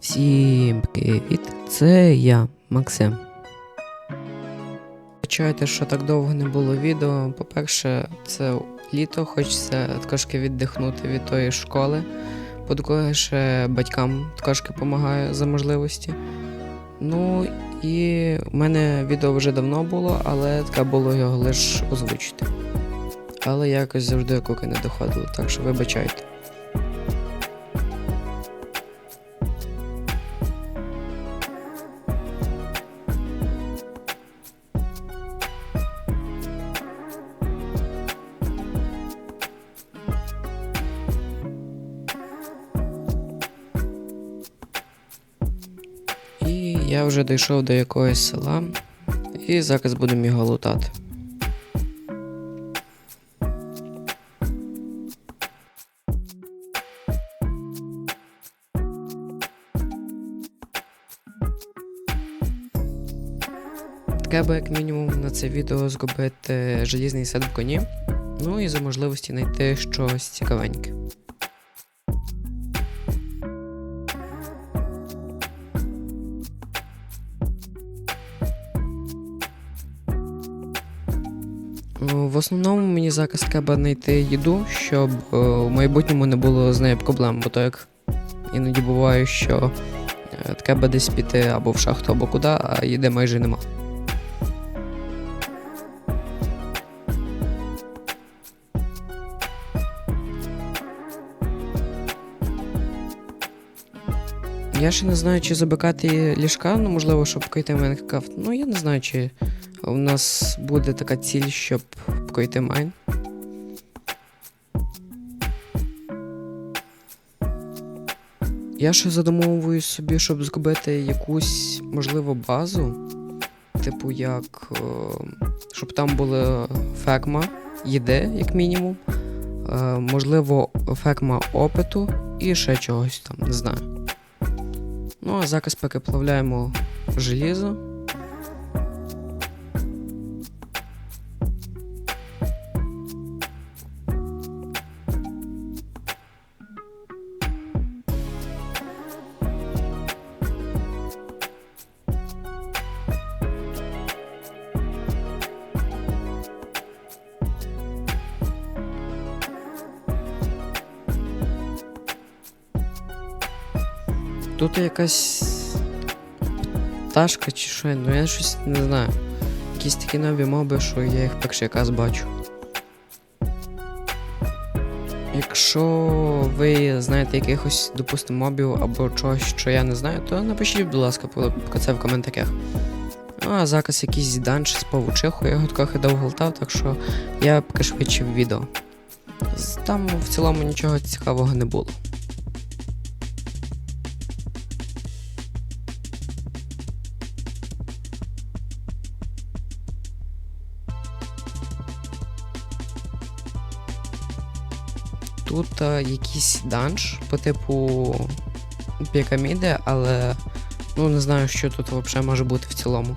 Всім привіт! Це я, Максим. Вибачайте, що так довго не було відео. По-перше, це літо, хочеться трошки віддихнути від тої школи. По-друге, ще батькам трошки допомагаю за можливості. Ну і в мене відео вже давно було, але треба було його лише озвучити. Але якось завжди руки не доходило, так що вибачайте. Я вже дійшов до якогось села, і зараз будемо його лутати. Треба як мінімум на це відео зробити желізний сет в коні, ну і за можливості знайти щось цікавеньке. В основному мені зараз треба знайти їду, щоб е, в майбутньому не було з нею проблем, бо то як іноді буває, що е, треба десь піти або в шахту, або куди, а їди майже нема. Я ще не знаю, чи забикати ліжка, ну можливо, щоб покойти Майнкрафт. Ну я не знаю, чи у нас буде така ціль, щоб покойти Майн. Я ще задумовую собі, щоб зробити якусь, можливо, базу. Типу, як. е, щоб там була ферма їди, як мінімум. Е, можливо, ферма опиту і ще чогось там, не знаю. Ну, а зараз переплавляємо желізо. Тут якась пташка чи що, ну я щось не знаю. Якісь такі нові моби, що я їх перший раз бачу. Якщо ви знаєте якихось, допустимо, мобів або чогось, що я не знаю, то напишіть, будь ласка, це в коментарях. Ну, а зараз якийсь данж з павучихою, я його трохи довго лтав, так що я пришвидшив відео. Там в цілому нічого цікавого не було. Тут е, якийсь данж по типу піраміди, але ну не знаю, що тут взагалі може бути в цілому.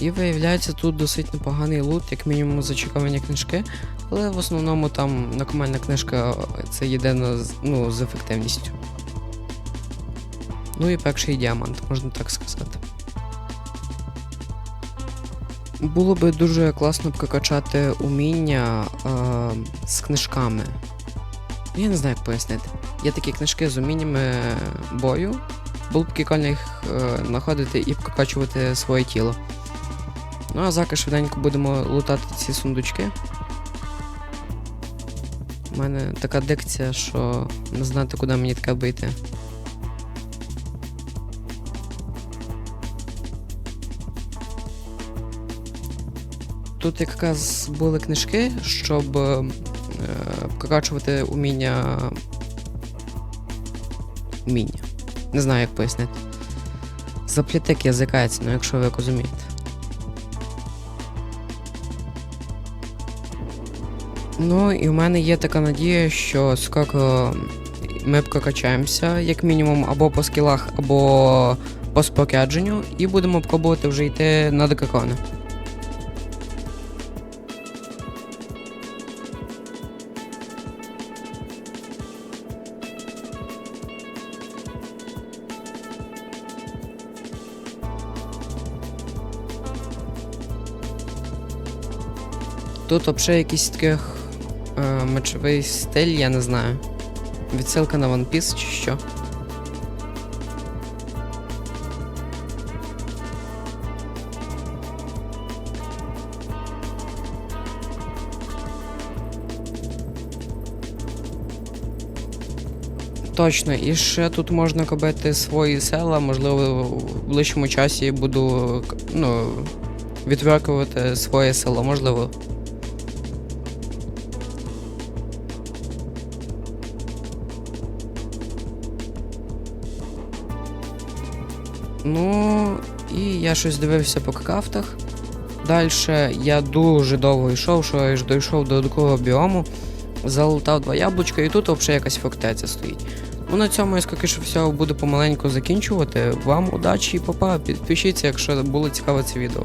І виявляється, тут досить непоганий лут, як мінімум зачековані книжки, але в основному там нормальна книжка це єдина ну, з ефективністю. Ну і перший діамант, можна так сказати. Було би дуже класно прокачати уміння е, з книжками. Я не знаю, як пояснити. Є такі книжки з уміннями бою. Було б прикольно їх е, знаходити і прокачувати своє тіло. Ну а зараз швиденько будемо лутати ці сундучки. У мене така дикція, що не знати, куди мені треба йти. Тут якраз були книжки, щоб е, уміння. Уміння. Не знаю, як пояснити. Заплітик язикається, ну якщо ви розумієте. Ну і в мене є така надія, що скоро ми прокачаємося, як мінімум, або по скілах, або по спорядженню, і будемо пробувати вже йти на дракони. Тут взагалі якийсь таких е, мечовий стиль, я не знаю. Відсилка на One Piece чи що. Точно, і ще тут можна кобити свої села, можливо, в ближчому часі буду ну, відвертувати своє село, можливо. Ну, і я щось дивився по крафтах. Далі я дуже довго йшов, що аж дійшов до такого біому, залутав два яблучка, і тут взагалі якась фортеця стоїть. Ну на цьому я скільки що всього буду помаленьку закінчувати. Вам удачі і попа. Підпишіться, якщо було цікаве це відео.